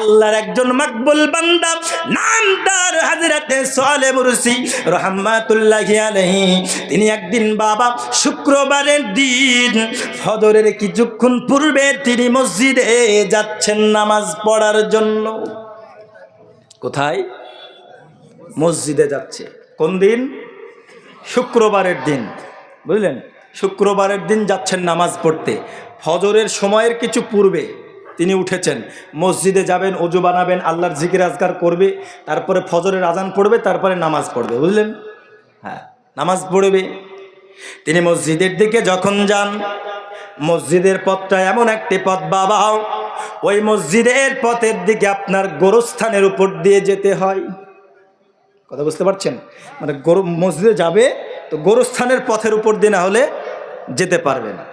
আল্লাহর একজন মাকবুল বান্দা। নাম তার হাজরাতে সোয়ালে মুরসি রহমাতুল্লাহি আলাইহি। তিনি একদিন বাবা, শুক্রবারের দিন ফজরের কিছুক্ষণ পূর্বে তিনি মসজিদে যাচ্ছেন নামাজ পড়ার জন্য। কোথায়? মসজিদে যাচ্ছে। কোন দিন? শুক্রবারের দিন। বুঝলেন? শুক্রবারের দিন যাচ্ছেন নামাজ পড়তে। ফজরের সময়ের কিছু পূর্বে। তিনি উঠেছেন। মসজিদে যাবেন, অজু বানাবেন, আল্লাহর জিকির আজগার করবে, তারপরে ফজরের আজান পড়বে, তারপরে নামাজ পড়বে, বুঝলেন? হ্যাঁ নামাজ পড়বে। তিনি মসজিদের দিকে যখন যান, মসজিদের পথটা এমন একটি পথ, বাবা, ওই মসজিদের পথের দিকে আপনার গোরস্থানের উপর দিয়ে যেতে হয়। কথা বুঝতে পারছেন? মানে গরু, মসজিদে যাবে, তো গোরস্থানের পথের উপর দিয়ে না হলে যেতে পারবে না।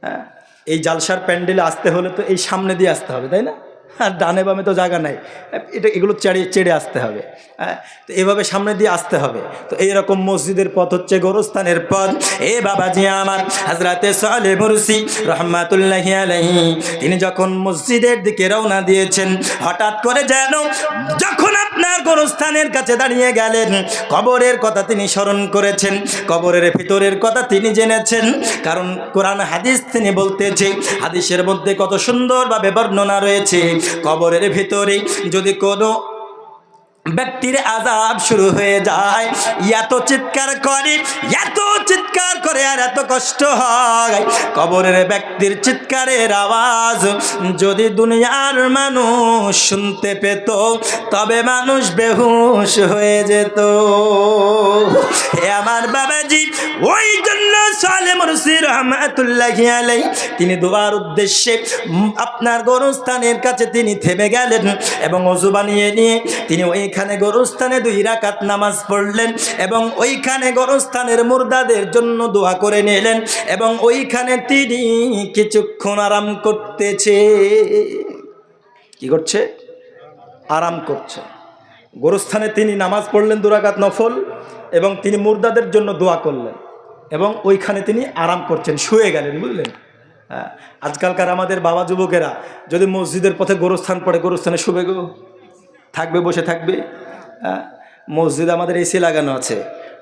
হ্যাঁ এই জালসার প্যান্ডেলে আসতে হলে তো এই সামনে দিয়ে আসতে হবে তাই না? আর ডানে বামে তো জায়গা নাই। এটা এগুলো চেড়ে চেড়ে আসতে হবে। হ্যাঁ তো এভাবে সামনে দিয়ে আসতে হবে। তো এইরকম মসজিদের পথ হচ্ছে গোরস্থানের পথ। এ বাবা বাবাজি আমার, হাজরাতে সালে মুরসি, রহমাতুল্লাহি আলাইহি। তিনি যখন মসজিদের দিকে রওনা দিয়েছেন, হঠাৎ করে যেন, যখন আপনার গোরস্থানের কাছে দাঁড়িয়ে গেলেন, কবরের কথা তিনি স্মরণ করেছেন, কবরের ভিতরের কথা তিনি জেনেছেন। কারণ কোরআন হাদিস তিনি বলতেছে, হাদিসের মধ্যে কত সুন্দরভাবে বর্ণনা রয়েছে। কবরের ভিতরে যদি কোনো ব্যক্তির আজাব শুরু হয়ে যায়। এত চিৎকার করে, এত চিৎকার করে আর এত কষ্ট হয়। কবরের ব্যক্তির চিৎকারের আওয়াজ যদি দুনিয়ার মানুষ শুনতে পেত, তবে মানুষ বেহুশ হয়ে যেত। হে আমার বাবাজি, ওই জন্য সালে মুরসি রহমাতুল্লাহ আলাই তিনি দুবার উদ্দেশ্যে আপনার গরুস্থানের কাছে তিনি থেমে গেলেন এবং অজু বানিয়ে নিয়ে তিনি ওইখানে গরুস্থানে দুই রাকাত নামাজ পড়লেন এবং ওইখানে গরুস্থানের মুর্দাদের জন্য দোয়া করে নিলেন এবং ওইখানে তিনি কিছুক্ষণ আরাম করতেছে। কি করছে? আরাম করছে। গোরস্থানে তিনি নামাজ পড়লেন দুরাকাত নফল এবং তিনি মুর্দাদের জন্য দোয়া করলেন এবং ওইখানে তিনি আরাম করছেন, শুয়ে গেলেন, বুঝলেন? হ্যাঁ আজকালকার আমাদের বাবা যুবকেরা যদি মসজিদের পথে গোরস্থান পড়ে, গোরস্থানে শুবে গো। থাকবে বসে থাকবে। হ্যাঁ মসজিদ আমাদের এসি লাগানো আছে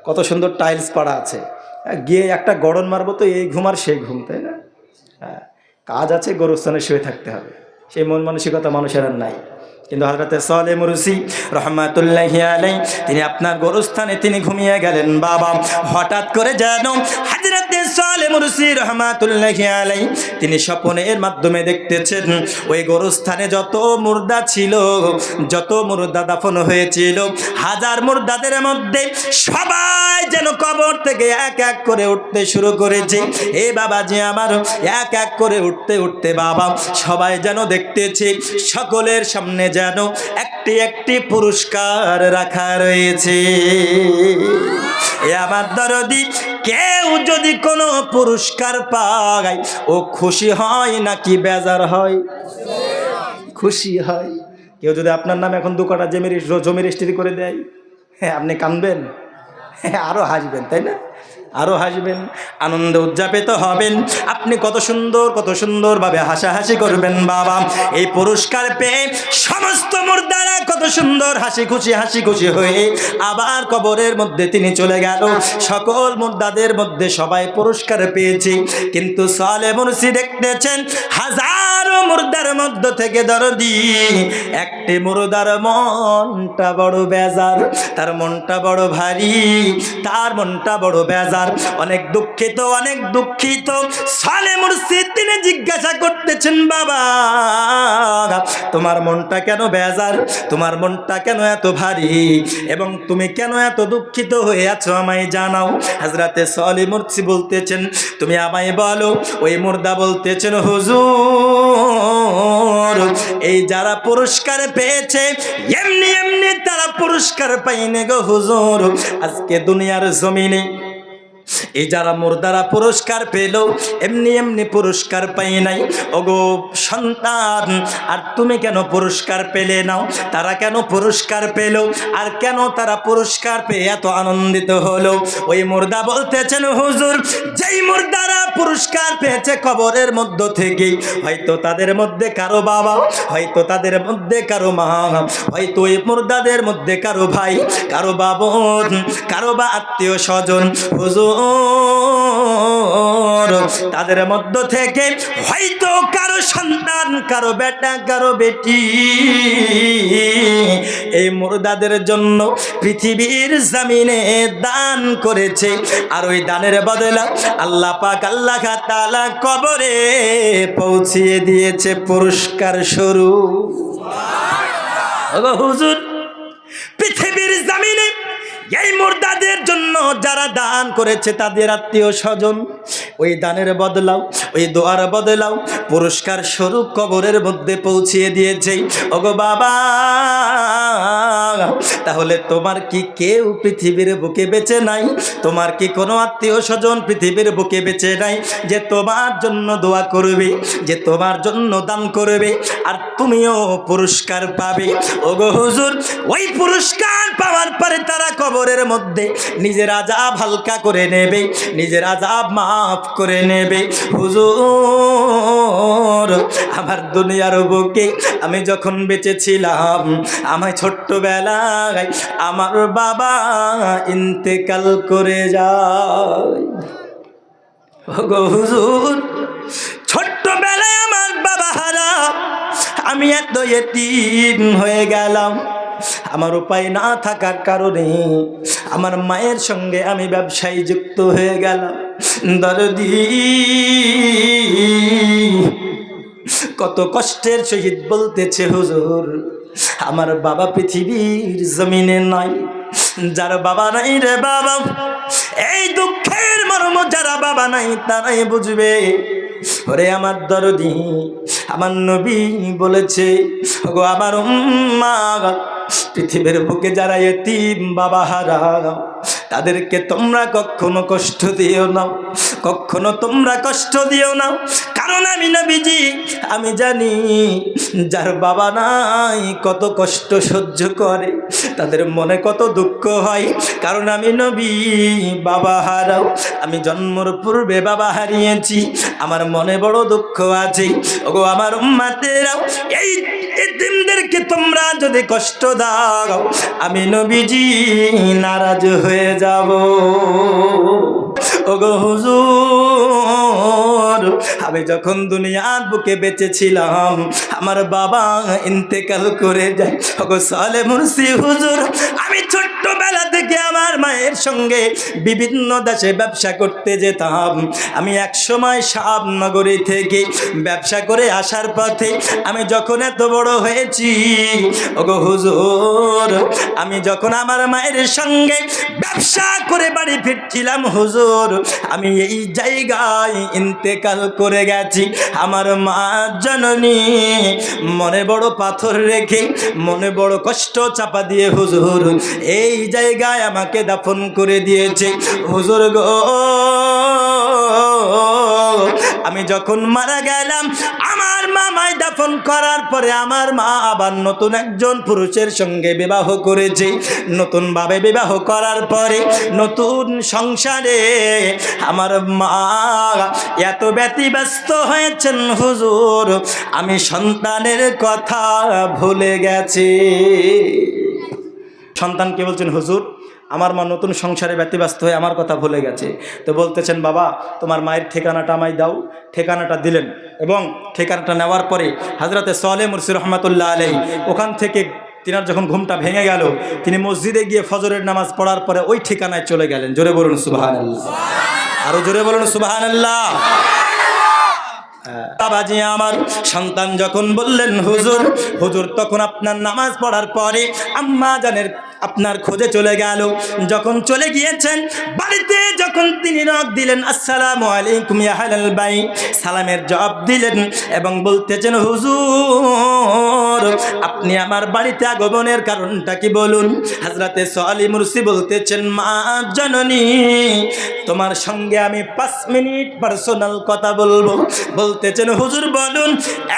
কত সুন্দর টাইলস পাড়া আছে। হ্যাঁ, গিয়ে একটা গড়ন মারবো তো এই ঘুম আর সেই ঘুম তাই না? হ্যাঁ কাজ আছে গরুস্থানে শুয়ে থাকতে হবে। সেই মন মানসিকতা মানুষের আর নাই। কিন্তু হজরতে সালে মুরসি রহমাতুল্লাহ আলাই তিনি আপনার গোরস্থানে তিনি ঘুমিয়ে গেলেন। বাবা, হঠাৎ করে যেন হাজরতে সালে মুরসি রহমাতুল্লাহ আলাই তিনি স্বপনের মাধ্যমে দেখতেছেন, ওই গোরস্থানে যত মুর্দা ছিল, যত মুর্দা দাফন হয়েছিল, হাজার মুর্দাদের মধ্যে সবাই যেন কবর থেকে এক এক করে উঠতে শুরু করেছে। এ বাবাজি আমার, এক এক করে উঠতে উঠতে বাবা, সবাই যেন দেখতেছে, সকলের সামনে যেন একটি একটি পুরস্কার রাখা রয়েছে। আমার দরদি, কেউ যদি কোনো পুরস্কার পায়, ও খুশি হয় নাকি বেজার হয়? খুশি হয়। কেউ যদি আপনার নামে এখন দু কাটা জমি রেস- জমি রেজিস্ট্রি করে দেয় হ্যাঁ আপনি কানবেন? হ্যাঁ আরও হাসবেন, তাই না? আরও হাসবেন, আনন্দে উদযাপিত হবেন। আপনি কত সুন্দর, কত সুন্দরভাবে হাসাহাসি করবেন, বাবা। এই পুরস্কার পেয়ে সমস্ত মুর্দারা কত সুন্দর হাসি খুশি হাসি খুশি হয়ে আবার কবরের মধ্যে তিনি চলে গেল। সকল মুর্দাদের মধ্যে সবাই পুরস্কার পেয়েছে। কিন্তু সালে মুর্শি দেখতেছেন, হাজারো মুর্দার মধ্য থেকে দরদি। একটি মুর্দার মনটা বড় বেজার, তার মনটা বড় ভারী, তার মনটা বড় বেজার। অনেক দুঃখিত অনেক দুঃখিত। সালে মুর্শিদ তিনি জিজ্ঞাসা করতেছেন, বাবা, তোমার মনটা কেন বেজার? তোমার মনটা কেন এত ভারী? এবং তুমি কেন এত দুঃখিত হয়ে আছো আমায় জানাও। হাজরাতে সলি মুর্শি বলতেছেন, তুমি আমায় বলো। ওই মুর্দা বলতেছেন, হুজুর, এই যারা পুরস্কার পেয়েছে, এমনি এমনি তারা পুরস্কার পাইনি গো হুজুর। আজকে দুনিয়ার জমিনে এই যারা মুর্দারা পুরস্কার পেল, এমনি এমনি পুরস্কার পাই নাই। ওগো সন্তান, আর তুমি কেন পুরস্কার পেলে নাও? তারা কেন পুরস্কার পেল? আর কেন তারা পুরস্কার পেয়ে এত আনন্দিত হলো? ওই মুর্দা বলতেছেন, হুজুর, যেই মুর্দারা পুরস্কার পেয়েছে কবরের মধ্য থেকে হয়তো তাদের মধ্যে কারও বাবা, হয়তো তাদের মধ্যে কারও মা, হয়তো ওই মুর্দাদের মধ্যে কারও ভাই, কারও বাবন, কারও বা আত্মীয় স্বজন। হুজুর তাদের মধ্য থেকে হয়তো কারও সন্তান কারও বেটা কারও বেটি। এই মুর্দাদের জন্য পৃথিবীর জমিনে দান করেছে। আর ওই দানের বদলা আল্লাহ পাক আল্লাহ তাআলা কবরে পৌঁছিয়ে দিয়েছে পুরস্কার স্বরূপ। হুজুর পৃথিবীর এই মুর্দাদের জন্য যারা দান করেছে তাদের আত্মীয় স্বজন, ওই দানের বদলাও, ওই দোয়ার বদলাও, পুরস্কার স্বরূপ কবরের মধ্যে পৌঁছিয়ে দিয়েছে। ওগো বাবা, তাহলে তোমার কি কেউ পৃথিবীর বুকে বেঁচে নাই? তোমার কি কোনো আত্মীয় স্বজন পৃথিবীর বুকে বেঁচে নাই? যে তোমার জন্য দোয়া করবে, যে তোমার জন্য দান করবে, আর তুমিও পুরস্কার পাবে। ওগো হুজুর, ওই পুরস্কার পাওয়ার পরে কবরের মধ্যে নিজের আজাব হালকা করে নেবে, নিজের আজাব মাফ করে নেবে। হুজুর, আমার দুনিয়ার বুকে আমি যখন বেঁচে ছিলাম আমায় ছোট্টবেলায় আমার বাবা ইন্তেকাল করে যায়। হুজুর, ছোট্টবেলায় আমার বাবা হারা আমি এত এতিম হয়ে গেলাম। আমার উপায় না থাকার কারণে আমার মায়ের সঙ্গে আমি ব্যবসায়ী যুক্ত হয়ে গেলাম। দরদি, কত কষ্টের সহিত বলতেছে হুজুর, আমার বাবা পৃথিবীর জমিনে নাই। যার বাবা নাই রে বাবা, এই দুঃখের মর্ম যারা বাবা নাই, তারাই বুঝবে। ওরে আমার দরদি, আমার নবী বলেছে গো আমার উম্মা, পৃথিবীর বুকে যারা এতিম বাবা হারা, তাদেরকে তোমরা কখনো কষ্ট দিও না, কখনো তোমরা কষ্ট দিও না কারণ আমি নবীজি, আমি জানি যার বাবা নাই কত কষ্ট সহ্য করে, তাদের মনে কত দুঃখ হয়। কারণ আমি নবী, বাবা হারাও, আমি জন্মর পূর্বে বাবা হারিয়েছি, আমার মনে বড় দুঃখ আছে। ওগো আমার উম্মাতেরাও, এই এতিমদেরকে তোমরা যদি কষ্ট দাও, আমি নবীজি নারাজ হয়ে যাব। ওগো হুজুর আমি যখন দুনিয়ার বুকে বেঁচেছিলাম আমার বাবা ইন্তেকাল করে যায়। ওগো সালে মুর্শি হুজুর আমার মায়ের সঙ্গে বিভিন্ন দেশে ব্যবসা করতে যেতাম। আমি এক সময় নগরী থেকে ব্যবসা করে আসার পথে আমি যখন এত বড় হয়েছি, ওগো হুজুর, আমি যখন আমার মায়ের সঙ্গে ব্যবসা করে বাড়ি ফিরছিলাম হুজুর, আমি এই জায়গায় ইন্তেকাল করে গেছি। আমার মা জননী মনে বড় পাথর রেখে মনে বড় কষ্ট চাপা দিয়ে হুজুর, এই জায়গায় আমাকে দাফন করে দিয়েছে। হুজুর গো, আমি যখন মারা গেলাম, আমার মামায় দাফন করার পরে আমার মা আবার নতুন একজন পুরুষের সঙ্গে বিবাহ করেছে। নতুনভাবে বিবাহ করার পরে নতুন সংসারে আমার মা এত ব্যতিব্যস্ত হয়েছেন হুজুর, আমি সন্তানের কথা ভুলে গেছি। সন্তানকে বলছেন হুজুর? আমার মা নতুন সংসারে ব্যতিব্যস্ত হয়ে আমার কথা ভুলে গেছে। তো বলতেছেন, বাবা, তোমার মায়ের ঠিকানাটা আমায় দাও। ঠিকানাটা দিলেন। এবং ঠিকানাটা নেওয়ার পরে হাজরতে সোয়ালে মুর্সি রহমতুল্লাহ আলাই ওখান থেকে তিনার যখন ঘুমটা ভেঙে গেল, তিনি মসজিদে গিয়ে ফজরের নামাজ পড়ার পরে ওই ঠিকানায় চলে গেলেন। জোরে বলুন সুবাহান আল্লাহ আরও জোরে বলুন সুবাহান আল্লাহ বাবাজি আমার সন্তান যখন বললেন, হুজুর হুজুর, তখন আপনার নামাজ পড়ার পরে আম্মা জানের আপনার খোঁজে চলে গেল। যখন চলে গিয়েছেন, বাড়িতে যখন তিনি নখ দিলেন, আসসালামু আলাইকুম ইয়া হালাল ভাই সালামের জবাব দিলেন এবং বলতেছেন, হুজুর, আপনি আমার বাড়িতে আগমনের কারণটা কি বলুন? হাজরাতে সোয়ালি মুরসি বলতেছেন, মা জননী, তোমার সঙ্গে আমি পাঁচ মিনিট পার্সোনাল কথা বলব। বলতেছেন, হুজুর, বলুন,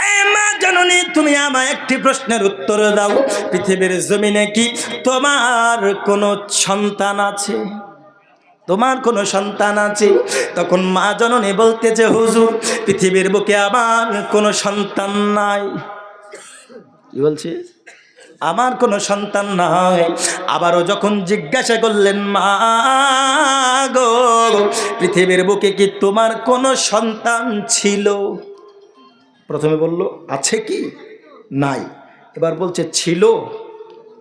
এ মা জননী, তুমি আমায় একটি প্রশ্নের উত্তর দাও। পৃথিবীর জমিনে কি তোমার কোনো সন্তান আছে? তোমার কোনো সন্তান আছে? তখন মা জননী বলতেছে হুজুর, পৃথিবীর বুকে আমার কোনো সন্তান নাই। কি বলছে? আমার কোনো সন্তান নাই। আবারও যখন জিজ্ঞাসা করলেন, মা গো, পৃথিবীর বুকে কি তোমার কোনো সন্তান ছিল? প্রথমে বলল, আছে কি? নাই। এবার বলছে, ছিল।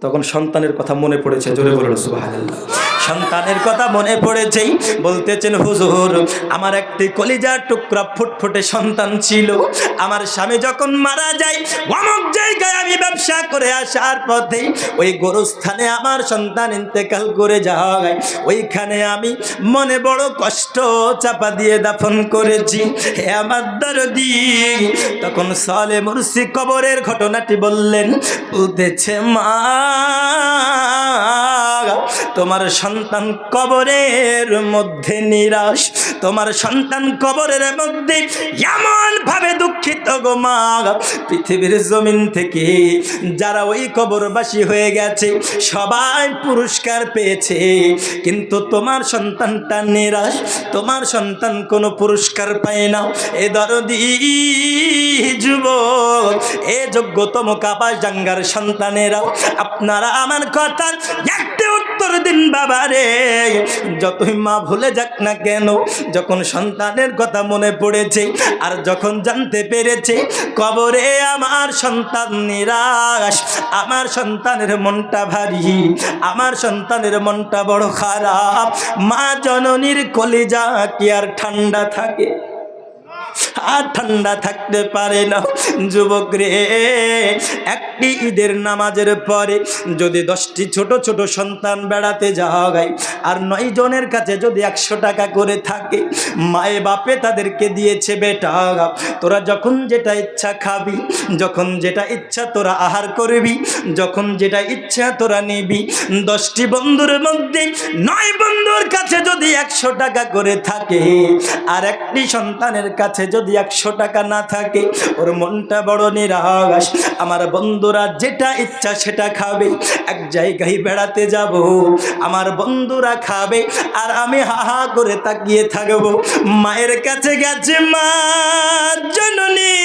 তখন সন্তানের কথা মনে পড়েছে, জোরে বলল, সুবহানাল্লাহ। সন্তানের কথা মনে পড়েছেই। বলতেছেন, হুজুর, আমার একটি কলিজার টুকরা ফুটফুটে সন্তান ছিল। আমার স্বামী যখন মারা যায়, অমুক জায়গায় আমি ব্যবসা করে আসার পথে ওই গোরস্থানে আমার সন্তান ইন্তেকাল করে যায়। ওইখানে আমি মনে বড় কষ্ট চাপা দিয়ে দাফন করেছি। হে আমার দরদি! তখন সালে মুর্শি কবরের ঘটনাটি বললেন বলতেছে মা। তোমার সন্তান কবরের মধ্যে নিরাশ। তোমার সন্তান কবরের মধ্যে এমন ভাবে দুঃখিত গো মা। পৃথিবীর জমিন থেকে যারা ওই কবরবাসী হয়ে গেছে, সবাই পুরস্কার পেয়েছে। কিন্তু তোমার সন্তানটা নিরাশ। তোমার সন্তান কোনো পুরস্কার পায় না। এ দরদি যুবক, এ যোগ্যতম কাবাস জাঙ্গার সন্তানেরাও আপনারা আমার কথার একটি উত্তর দিন বাবা রে, যতই মা ভুলে যাক না কেন, যখন সন্তানের কথা মনে পড়েছে আর যখন জানতে পেরেছে, কবরে আমার সন্তান নিরাশ, আমার সন্তানের মনটা ভারী, আমার সন্তানের মনটা বড় খারাপ। মা জননীর কলিজা কি আর ঠান্ডা থাকে? আর ঠান্ডা থাকতে পারে না। যুবক রে, একটি ঈদের নামাজের পরে যদি দশটি ছোট ছোট সন্তান বেড়াতে যাওয়া হয় আর নয় জনের কাছে যদি একশো টাকা করে থাকে, মায়ে বাপে তাদেরকে দিয়েছে, বেটা, তোরা যখন যেটা ইচ্ছা খাবি, যখন যেটা ইচ্ছা তোরা আহার করবি, যখন যেটা ইচ্ছা তোরা নিবি। দশটি বন্ধুর মধ্যে নয় বন্ধুর কাছে যদি একশো টাকা করে থাকে, আর একটি সন্তানের কাছে যদি একশো টাকা না থাকে, ওর মনটা বড় নিরাশ। আমার বন্ধুরা যেটা ইচ্ছা সেটা খাবে, এক জায়গায় বেড়াতে যাব। আমার বন্ধুরা খাবে, আর আমি হা হা করে তাকিয়ে থাকব। মায়ের কাছে গেছে মা, জননী,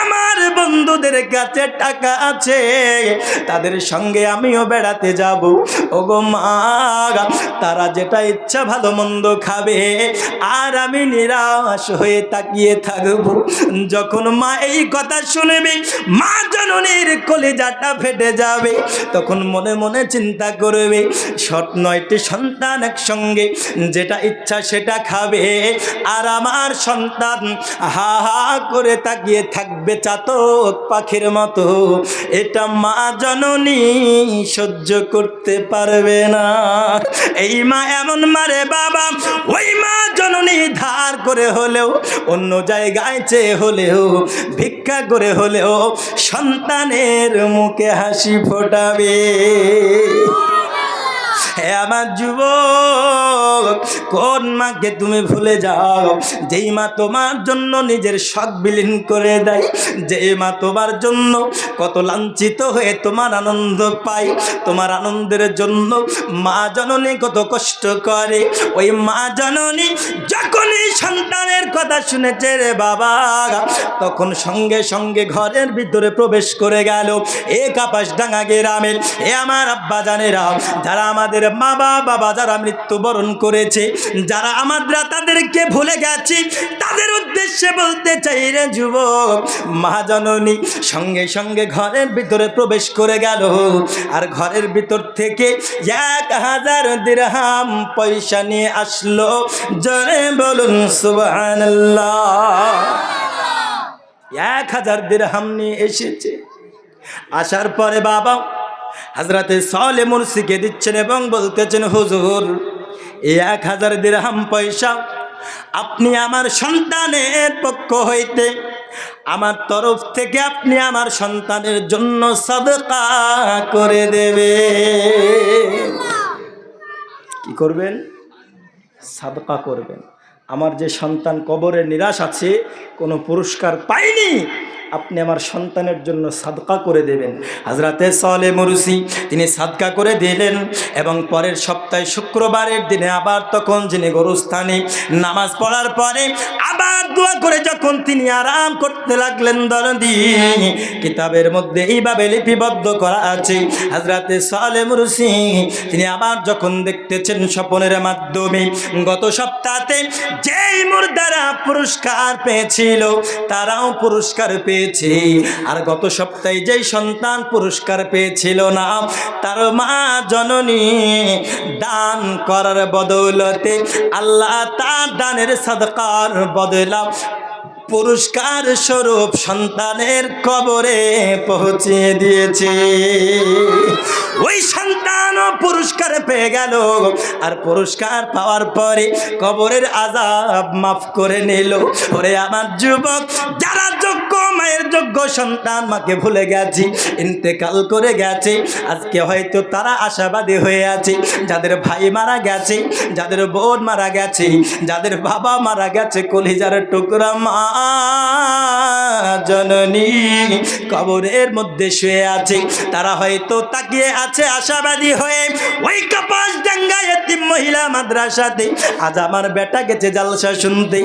আমার বন্ধুদের কাছে টাকা আছে, তাদের সঙ্গে আমিও বেড়াতে যাব। ওগো মা, তারা যেটা ইচ্ছা ভালো মন্দ খাবে, আর আমি নিরাশ হয়ে তাকিয়ে থাকব। যখন মা এই কথা শুনবে, মা জননীর কলিজাটা ফেটে যাবে। তখন মনে মনে চিন্তা করবে, সৎ নয়টি সন্তান একসঙ্গে, যেটা ইচ্ছা সেটা খাবে। আর আমার সন্তান হা হা করে তাকিয়ে থাকবে চাতক পাখির মতো। এটা মা জননী সহ্য করতে পারবে না। এই মা এমন মারে বাবা, ওই মা জননী করে হলেও অন্য জায়গায় চেয়ে হলেও ভিক্ষা করে হলেও সন্তানের মুখে হাসি ফোটাবে। হে আমার যুবক, কোন মাকে তুমি ভুলে যাও? যেই মা তোমার জন্য নিজের শখ বিলীন করে দেয় যে মা তোমার জন্য কত লাঞ্ছিত হয়ে তোমার আনন্দ পায়, তোমার আনন্দের জন্য মা জননী কত কষ্ট করে। ওই মা জননী যখনই সন্তানের কথা শুনেছে রে বাবা, তখন সঙ্গে সঙ্গে ঘরের ভিতরে প্রবেশ করে গেল। এ কাপাস ডাঙ্গা গ্রামের, এ আমার আব্বা জানেরা, যারা আমাদের মা বাবা যারা মৃত্যুবরণ করেছে, যারা আমরা তাদেরকে ভুলে গেছি, তাদের উদ্দেশ্যে বলতে চাই রে যুবক মহাজননী সঙ্গে সঙ্গে ঘরের ভিতরে প্রবেশ করে গেল। আর ঘরের ভিতর থেকে এক হাজার দিরহাম পয়সা নিয়ে আসলো। জনে বলুন, সুবহানাল্লাহ। এক হাজার দিরহাম নিয়ে এসেছে। আসার পরে বাবা হাজরাতে সলে মুর্শিকে দিচ্ছেন এবং বলতেছেন, হুজুর এক হাজার দিরহাম পয়সা আপনি আমার সন্তানের পক্ষ হইতে আমার তরফ থেকে আপনি আমার সন্তানের জন্য সদকা করে দেবে কি করবেন? সাদকা করবেন। আমার যে সন্তান কবরে নিরাশ আছে, কোনো পুরস্কার পাইনি আপনি আমার সন্তানের জন্য সাদকা করে দেবেন। হাজরাতে সলে মরুসি, তিনি সাদকা করে দিলেন এবং পরের সপ্তাহে শুক্রবারের দিনে আবার তখন যিনি গরুস্থানে নামাজ পড়ার পরে আবার দোয়া করে যখন তিনি আরাম করতে লাগলেন দরদি, কিতাবের মধ্যে এইভাবে লিপিবদ্ধ করা আছে হাজরাতে সালে মুরসি, তিনি আবার যখন দেখতেছেন স্বপনের মাধ্যমে, গত সপ্তাহে যেই মুর্দারা পুরস্কার পেয়েছিল, তারাও পুরস্কার পেয়েছে। আর গত সপ্তাহে যেই সন্তান পুরস্কার পেয়েছিল না, তার মা জননী দান করার বদৌলতে আল্লাহ তার দানের সদকার বদলা পুরস্কার স্বরূপ সন্তানের কবরে পৌঁছে দিয়েছে। ওই সন্তানও পুরস্কার পেয়ে গেল। আর পুরস্কার পাওয়ার পরে কবরের আজাব মাফ করে নিল। ওরে আমার যুবক, যারা যোগ্য মায়ের যোগ্য সন্তান মাকে ভুলে গেছি, ইন্তেকাল করে গেছে, আজকে হয়তো তারা আশাবাদী হয়ে আছে। যাদের ভাই মারা গেছে, যাদের বোন মারা গেছে, যাদের বাবা মারা গেছে, কলিজার টুকরা মা জননী কবরের মধ্যে শুয়ে আছে। তারা হয়তো তাকিয়ে আছে, আশাবাদী হয়ে। ওই কপাস ডাঙ্গায় মহিলা মাদ্রাসাতে। আজ আমার বেটা গেছে জালসা শুনতে।